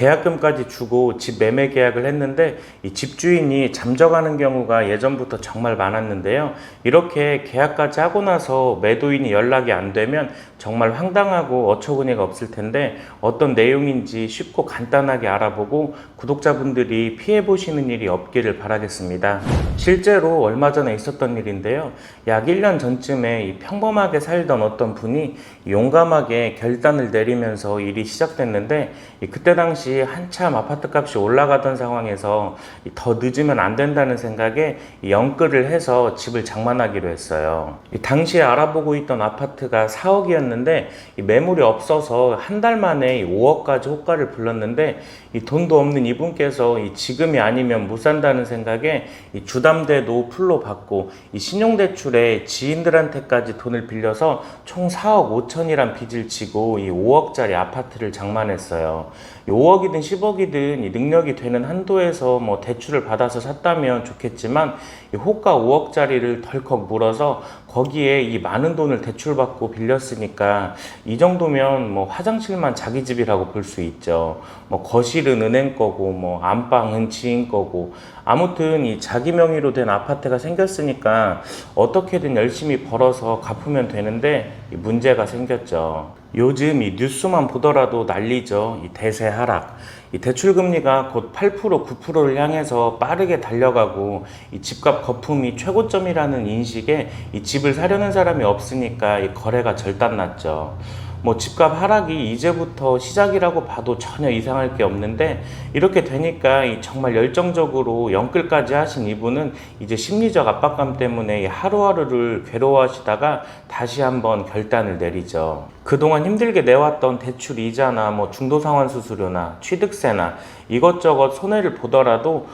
계약금까지 주고 집 매매 계약을 했는데 이 집주인이 잠적하는 경우가 예전부터 정말 많았는데요. 이렇게 계약까지 하고 나서 매도인이 연락이 안 되면 정말 황당하고 어처구니가 없을 텐데 어떤 내용인지 쉽고 간단하게 알아보고 구독자분들이 피해 보시는 일이 없기를 바라겠습니다. 실제로 얼마 전에 있었던 일인데요. 약 1년 전쯤에 이 평범하게 살던 어떤 분이 용감하게 결단을 내리면서 일이 시작됐는데 이 그때 당시 한참 아파트 값이 올라가던 상황에서 이더 늦으면 안 된다는 생각에 이 연끌을 해서 집을 장만하기로 했어요. 이 당시에 알아보고 있던 아파트가 4억이었는데 매물이 없어서 한 달 만에 5억까지 호가를 불렀는데 이 돈도 없는 이분께서 이 지금이 아니면 못 산다는 생각에 이 주담대도 풀로 받고 이 신용대출에 지인들한테까지 돈을 빌려서 총 4억 5천이란 빚을 지고 이 5억짜리 아파트를 장만했어요. 이 5억이든 10억이든 이 능력이 되는 한도에서 뭐 대출을 받아서 샀다면 좋겠지만 이 호가 5억짜리를 덜컥 물어서 거기에 이 많은 돈을 대출받고 빌렸으니까 이 정도면 뭐 화장실만 자기 집이라고 볼 수 있죠. 뭐 거실은 은행 거고 뭐 안방은 지인 거고 아무튼 이 자기 명의로 된 아파트가 생겼으니까 어떻게든 열심히 벌어서 갚으면 되는데 이 문제가 생겼죠. 요즘 이 뉴스만 보더라도 난리죠. 이 대세 하락. 이 대출 금리가 곧 8% 9%를 향해서 빠르게 달려가고 이 집값 거품이 최고점이라는 인식에 이 집을 사려는 사람이 없으니까 이 거래가 절단났죠. 뭐 집값 하락이 이제부터 시작이라고 봐도 전혀 이상할 게 없는데 이렇게 되니까 이 정말 열정적으로 연끌까지 하신 이분은 이제 심리적 압박감 때문에 이 하루하루를 괴로워하시다가 다시 한번 결단을 내리죠. 그동안 힘들게 내왔던 대출 이자나 뭐 중도 상환 수수료나 취득세나 이것저것 손해를 보더라도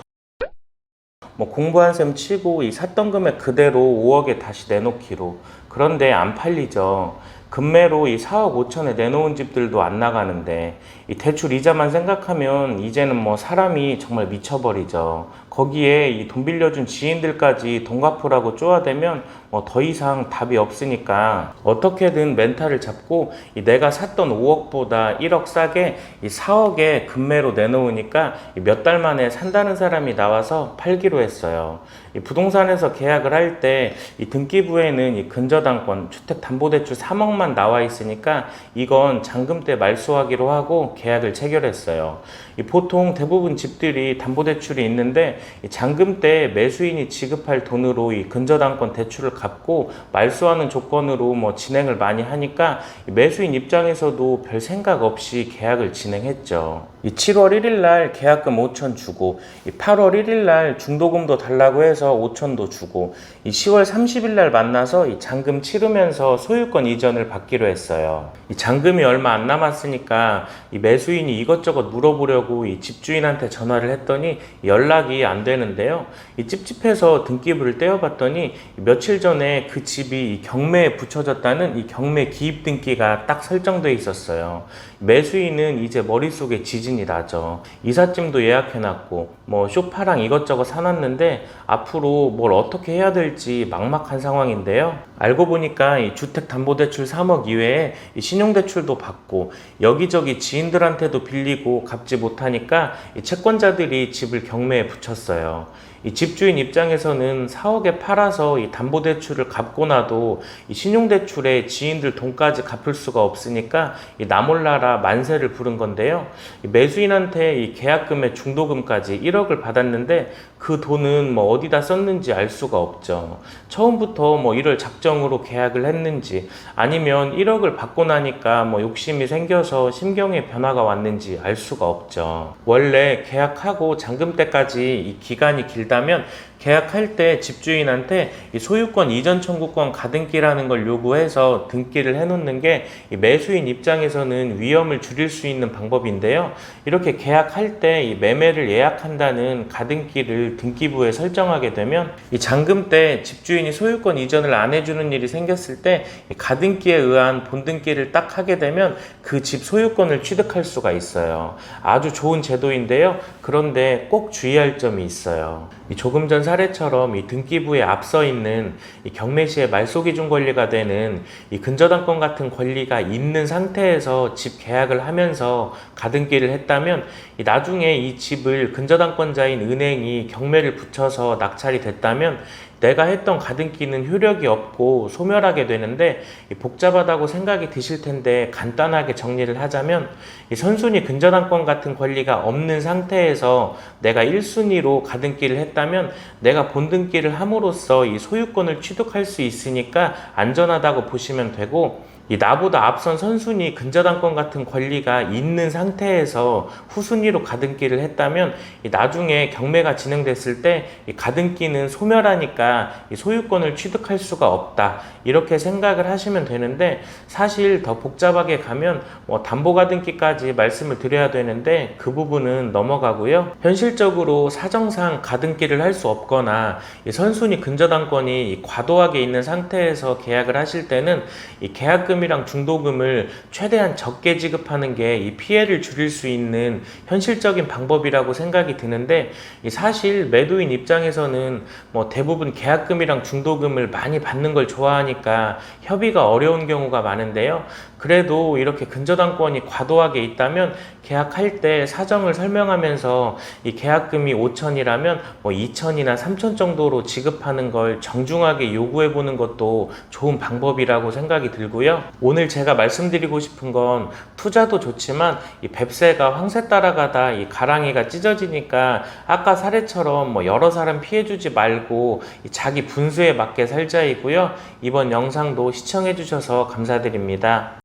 뭐 공부한 셈 치고 이 샀던 금액 그대로 5억에 다시 내놓기로 그런데 안 팔리죠. 금매로 이 4억 5천에 내놓은 집들도 안 나가는데 이 대출 이자만 생각하면 이제는 뭐 사람이 정말 미쳐버리죠. 거기에 이 돈 빌려준 지인들까지 돈 갚으라고 쪼아대면 뭐 더 이상 답이 없으니까 어떻게든 멘탈을 잡고 이 내가 샀던 5억보다 1억 싸게 이 4억에 금매로 내놓으니까 몇 달 만에 산다는 사람이 나와서 팔기로 했어요. 이 부동산에서 계약을 할 때 이 등기부에는 이 근저당권 주택담보대출 3억만 나와 있으니까 이건 잔금 때 말소하기로 하고 계약을 체결했어요. 이 보통 대부분 집들이 담보대출이 있는데 이 잔금 때 매수인이 지급할 돈으로 이 근저당권 대출을 갚고 말소하는 조건으로 뭐 진행을 많이 하니까 이 매수인 입장에서도 별 생각 없이 계약을 진행했죠. 이 7월 1일 날 계약금 5천 주고 이 8월 1일 날 중도금도 달라고 해서 5천도 주고 이 10월 30일 날 만나서 이 잔금 치르면서 소유권 이전을 받기로 했어요. 이 잔금이 얼마 안 남았으니까 이 매수인이 이것저것 물어보려고 이 집주인한테 전화를 했더니 연락이 안 되는데요. 이 찝찝해서 등기부를 떼어봤더니 며칠 전에 그 집이 이 경매에 붙여졌다는 이 경매 기입 등기가 딱 설정돼 있었어요. 매수인은 이제 머릿속에 지진이 나죠. 이삿짐도 예약해놨고 뭐 쇼파랑 이것저것 사놨는데 앞으로 뭘 어떻게 해야 될지 막막한 상황인데요. 알고 보니까 이 주택담보대출 3억 이외에 이 신용대출도 받고 여기저기 지인들 한테도 빌리고 갚지 못하니까 이 채권자들이 집을 경매에 붙였어요. 이 집주인 입장에서는 4억에 팔아서 이 담보대출을 갚고 나도 이 신용대출에 지인들 돈까지 갚을 수가 없으니까 이 나몰라라 만세를 부른 건데요. 이 매수인한테 이 계약금의 중도금까지 1억을 받았는데 그 돈은 뭐 어디다 썼는지 알 수가 없죠. 처음부터 뭐 이럴 작정으로 계약을 했는지 아니면 1억을 받고 나니까 뭐 욕심이 생겨서 심경의 변화가 왔는지 알 수가 없죠. 원래 계약하고 잔금 때까지 이 기간이 길다 면 계약할 때 집주인한테 이 소유권 이전 청구권 가등기라는 걸 요구해서 등기를 해놓는 게이 매수인 입장에서는 위험을 줄일 수 있는 방법인데요. 이렇게 계약할 때이 매매를 예약한다는 가등기를 등기부에 설정하게 되면 이 잔금 때 집주인이 소유권 이전을 안 해주는 일이 생겼을 때이 가등기에 의한 본등기를 딱 하게 되면 그 집 소유권을 취득할 수가 있어요. 아주 좋은 제도인데요. 그런데 꼭 주의할 점이 있어요. 이 조금 전 사례처럼 이 등기부에 앞서 있는 이 경매시의 말소기준 권리가 되는 이 근저당권 같은 권리가 있는 상태에서 집 계약을 하면서 가등기를 했다면 이 나중에 이 집을 근저당권자인 은행이 경매를 붙여서 낙찰이 됐다면 내가 했던 가등기는 효력이 없고 소멸하게 되는데 이 복잡하다고 생각이 드실 텐데 간단하게 정리를 하자면 이 선순위 근저당권 같은 권리가 없는 상태에서 내가 1순위로 가등기를 했다면 내가 본등기를 함으로써 이 소유권을 취득할 수 있으니까 안전하다고 보시면 되고 이 나보다 앞선 선순위 근저당권 같은 권리가 있는 상태에서 후순위로 가등기를 했다면 이 나중에 경매가 진행됐을 때이 가등기는 소멸하니까 이 소유권을 취득할 수가 없다. 이렇게 생각을 하시면 되는데 사실 더 복잡하게 가면 뭐 담보 가등기까지 말씀을 드려야 되는데 그 부분은 넘어가고요. 현실적으로 사정상 가등기를 할 수 없거나 이 선순위 근저당권이 이 과도하게 있는 상태에서 계약을 하실 때는 이 계약금 이랑 중도금을 최대한 적게 지급하는 게 이 피해를 줄일 수 있는 현실적인 방법이라고 생각이 드는데 이 사실 매도인 입장에서는 뭐 대부분 계약금이랑 중도금을 많이 받는 걸 좋아하니까 협의가 어려운 경우가 많은데요. 그래도 이렇게 근저당권이 과도하게 있다면 계약할 때 사정을 설명하면서 이 계약금이 5천이라면 뭐 2천이나 3천 정도로 지급하는 걸 정중하게 요구해 보는 것도 좋은 방법이라고 생각이 들고요. 오늘 제가 말씀드리고 싶은 건 투자도 좋지만 이 뱁새가 황새 따라가다 이 가랑이가 찢어지니까 아까 사례처럼 뭐 여러 사람 피해 주지 말고 이 자기 분수에 맞게 살자이고요. 이번 영상도 시청해 주셔서 감사드립니다.